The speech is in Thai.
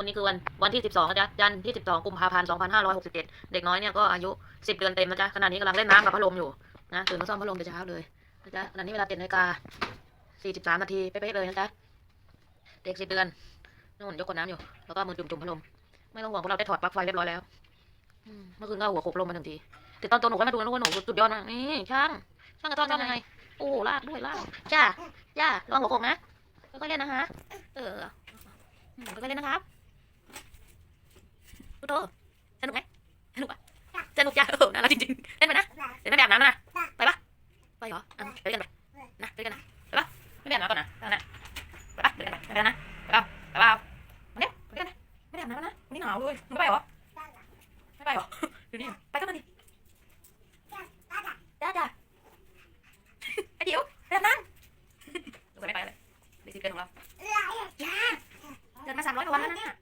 วันนี้คือวันวันที่สิบสองนะจ๊ะยันที่สิบสองกุมภาพันธ์สองพันห้าร้อยหกสิบเจ็ดเด็กน้อยเนี่ยก็อายุสิบเดือนเต็มนะจ๊ะขณะนี้กำลังเล่นน้ำกับพัดลมอยู่นะตื่นมาซ่อมพัดลมแต่เช้าเลยนะจ๊ะขณะนี้เวลาเจ็ดนาฬิกาสี่สิบสามนาทีเป๊ะๆเลยนะจ๊ะเด็กสิบเดือนนู่นยกขวดน้ำอยู่แล้วก็มือจุ่มๆพัดลมไม่ต้องห่วงพวกเราได้ถอดปลั๊กไฟเรียบร้อยแล้วเมื่อคืนก็หัวโขกลมมาทันทีแต่ตอนตัวหนูก็มาดูนะว่าหนูสุดยอดมากนี่ช่างช่างกระต้อนทำยังไงโอ้ลากด้วยลากจ้าจ้าระวังหัวโขกนะค่อยๆเล่นนะคะเอออืมค่อยๆเล่นนะครับ โตสนุกไหมสนุกปะสนุกจ้าโอ้น่ารักจริงๆเล่นไปนะเล่นยวแม่แบบน้ำนะไปปะไปเหรออะไปกันไปนะไปกันนะไปปะไม่แบบน้ำก่อนนะนนั้นไปปะไปกันไปนะไปปะไปปะมาเร็วไปกันนะไม่แบบน้ำนะวันนี้หนาวเลยมึงไปเหรอไม่ไปเหรอดูนี่ไปกันมาดิจ้าจ้าไอ้เดี๋ยวแบบนั้นลูกไม่ไปเลยดิสิเกินของเราเกินมาสามร้อยกว่าวันแล้วเนี่ย